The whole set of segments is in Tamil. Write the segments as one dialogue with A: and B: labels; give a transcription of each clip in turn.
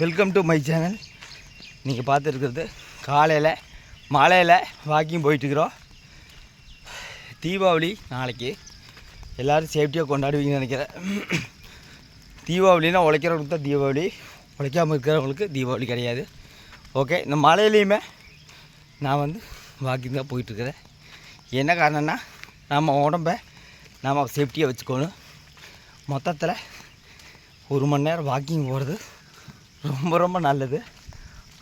A: வெல்கம் டு மை சேனல் நீங்கள் பார்த்துருக்கிறது காலையில் மலையில் வாக்கிங் போயிட்டுருக்குறோம். தீபாவளி நாளைக்கு எல்லோரும் சேஃப்டியாக கொண்டாடுவீங்கன்னு நினைக்கிறேன். தீபாவளினா உழைக்கிறவங்களுக்கு தான் தீபாவளி உழைக்காமல் இருக்கிறவங்களுக்கு தீபாவளி கிடையாது. ஓகே இந்த மலையிலையுமே நான் வந்து வாக்கிங் தான் போயிட்டுருக்குறேன். என்ன காரணம்னா நம்ம உடம்ப நாம் சேஃப்டியாக வச்சுக்கணும். மொத்தத்தில் ஒரு மணி நேரம் வாக்கிங் போகிறது ரொம்ப ரொம்ப நல்லது.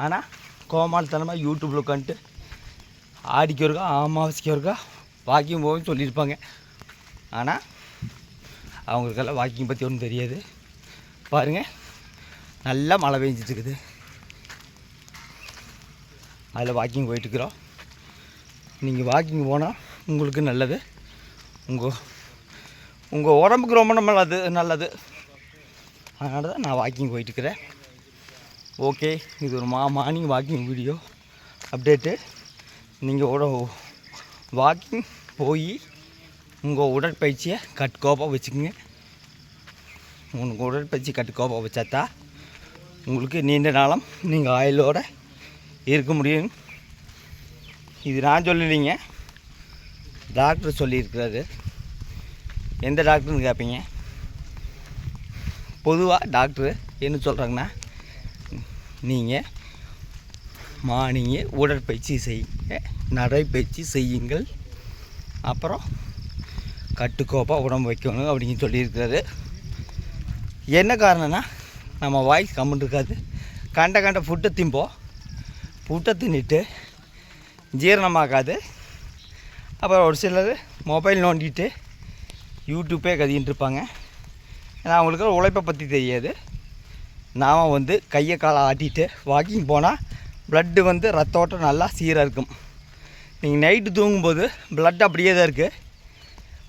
A: ஆனால் கோமாளித்தனமாக யூடியூப்பில் உட்காந்துட்டு ஆடிக்கு ஒருக்கா அமாவாசைக்கு ஒருக்கா வாக்கிங் போகும் சொல்லியிருப்பாங்க. ஆனால் அவங்களுக்கெல்லாம் வாக்கிங் பற்றி ஒன்றும் தெரியாது. பாருங்கள் நல்லா மழை பெஞ்சிட்ருக்குது. அதில் வாக்கிங் போயிட்டுருக்குறோம். நீங்கள் வாக்கிங் போனால் உங்களுக்கு நல்லது. உங்கள் உங்கள் உடம்புக்கு ரொம்ப நல்லது நல்லது. அதனால தான் நான் வாக்கிங் போயிட்டுருக்கிறேன். ஓகே இது ஒரு மா மார்னிங் வாக்கிங் வீடியோ அப்டேட்டு நீங்கள் உட வாக்கிங் போய் உங்கள் உடற்பயிற்சியை கட்டுக்கோப்பாக வச்சுக்கோங்க. உங்கள் உடற்பயிற்சி கட்டுக்கோப்பாக வச்சாத்தா உங்களுக்கு நீண்ட நாளம் நீங்கள் ஆயிலோடு இருக்க முடியும். இது நான் சொல்லலைங்க டாக்டர் சொல்லியிருக்கிறாரு. எந்த டாக்டர்னு கேட்பீங்க பொதுவாக டாக்டர் என்ன சொல்கிறாங்கன்னா நீங்கள் மார்னிங்கு உடற்பயிற்சி செய்யுங்க நடைப்பயிற்சி செய்யுங்கள். அப்புறம் கட்டுக்கோப்பாக உடம்பு வைக்கணும் அப்படின்னு சொல்லியிருக்கிறாரு. என்ன காரணம்னா நம்ம வாய்ஸ் கம்முன்னு இருக்காது. கண்ட கண்ட ஃபுட்டை திம்போம் ஃபுட்டை தின்னுட்டு ஜீரணமாகாது. அப்புறம் ஒரு சிலர் மொபைல் நோண்டிட்டு யூடியூப்பே கதின்ட்டு இருப்பாங்க. ஏன்னா அவங்களுக்கு உழைப்பை பற்றி தெரியாது. நாம் வந்து கையை காலை ஆட்டிட்டு வாக்கிங் போனால் ப்ளட்டு வந்து ரத்த ஓட்டம் நல்லா சீராக இருக்கும். நீங்கள் நைட்டு தூங்கும்போது ப்ளட் அப்படியே தான் இருக்குது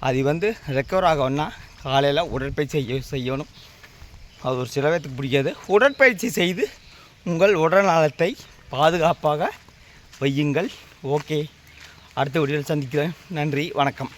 A: அது வந்து ரெக்கவர் ஆகணும்னா காலையில் உடற்பயிற்சி செய்ய செய்யணும். அது ஒரு சில பேர்த்துக்கு பிடிக்காது. உடற்பயிற்சி செய்து உங்கள் உடல்நலத்தை பாதுகாப்பாக வையுங்கள். ஓகே அடுத்த வீடியோவில் சந்திக்கிறேன். நன்றி. வணக்கம்.